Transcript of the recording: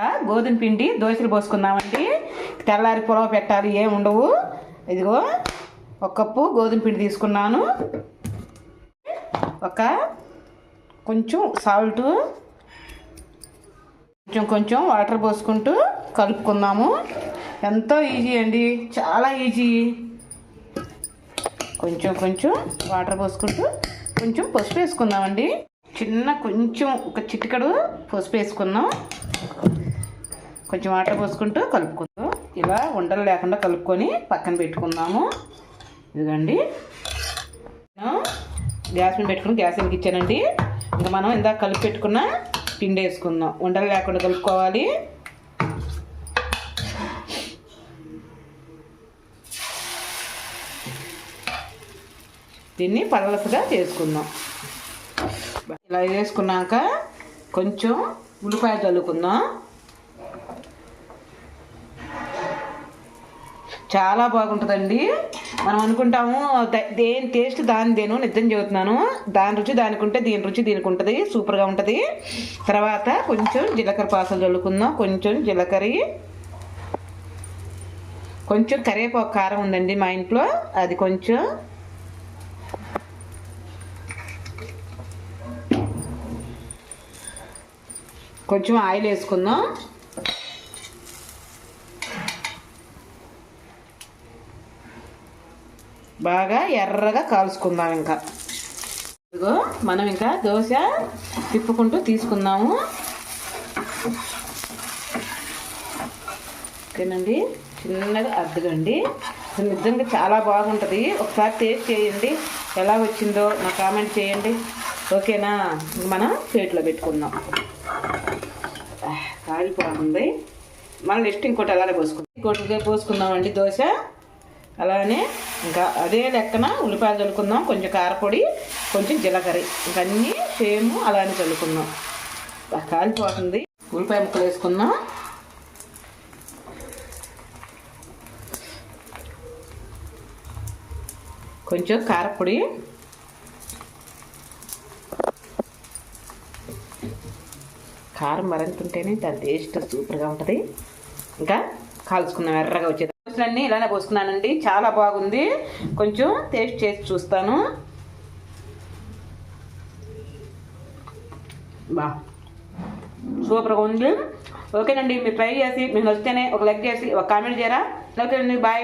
గోధుమ పిండి దోశలు పోసుకుందామండి. తెల్లారి పొలవ పెట్టాలి ఏం ఉండవు. ఇదిగో ఒక కప్పు గోధుమ పిండి తీసుకున్నాను. ఒక కొంచెం సాల్ట్ కొంచెం కొంచెం వాటర్ పోసుకుంటూ కలుపుకుందాము. ఎంతో ఈజీ అండి చాలా ఈజీ కొంచెం కొంచెం వాటర్ పోసుకుంటూ కొంచెం పసుపు వేసుకుందామండి. చిన్న కొంచెం ఒక చిటికడు పసుపు వేసుకుందాం. కొంచెం వాటర్ పోసుకుంటూ కలుపుకుందాం. ఇలా ఉండలు లేకుండా కలుపుకొని పక్కన పెట్టుకుందాము. ఇదిగండి. నేను గ్యాస్ మీద పెట్టుకుని గ్యాస్ ఎందుకు ఇచ్చానండి ఇంకా మనం ఇందాక కలిపి పెట్టుకున్న పిండి వేసుకుందాం. ఉండలు లేకుండా కలుపుకోవాలి. దీన్ని పలసగా చేసుకుందాం. ఇలా వేసుకున్నాక కొంచెం ఉల్లిపాయ చల్లుకుందాం. చాలా బాగుంటుందండి. మనం అనుకుంటాము దేని టేస్ట్ దాని దేను నిజం చెబుతున్నాను. దాని రుచి దానికి ఉంటే దీని రుచి దీనికి ఉంటుంది సూపర్గా ఉంటుంది. తర్వాత కొంచెం జీలకర్ర పాసలు చల్లుకుందాం. కొంచెం జీలకర్ర కొంచెం కరివేపాకు కారం ఉందండి మా ఇంట్లో. అది కొంచెం కొంచెం ఆయిల్ వేసుకుందాం. బాగా ఎర్రగా కాల్చుకుందాం ఇంకా. ఇదిగో మనం ఇంకా దోశ తిప్పుకుంటూ తీసుకుందాము. ఓకేనండి చిన్నగా అద్దగండి నిజంగా చాలా బాగుంటుంది. ఒకసారి టేస్ట్ చేయండి. ఎలా వచ్చిందో నా కామెంట్ చేయండి. ఓకేనా? మనం ప్లేట్లో పెట్టుకుందాం. కాలిపోతుంది మనం నెక్స్ట్ ఇంకోటి అలానే పోసుకుందాం. ఇంకోటి పోసుకుందామండి దోశ. అలానే ఇంకా అదే లెక్కన ఉల్లిపాయలు చల్లుకుందాం కొంచెం కారపొడి కొంచెం జీలకర్ర. ఇంకా అన్నీ సేమ్ అలానే చల్లుకుందాం. కాలిపోతుంది. ఉల్లిపాయ ముక్కలు వేసుకుందాం. కొంచెం కారపొడి. కారం మరింత ఉంటేనే దాని టేస్ట్ సూపర్గా ఉంటుంది. ఇంకా కాల్చుకున్నాం ఎర్రగా వచ్చేది దోశలన్నీ ఇలానే పోసుకున్నానండి చాలా బాగుంది. కొంచెం టేస్ట్ చేసి చూస్తాను. బా. సూపర్గా ఉంది. ఓకేనండి మీరు ట్రై చేసి మీకు నచ్చితేనే ఒక లైక్ చేసి ఒక కామెంట్ చేయరా? ఓకేనండి బాయ్.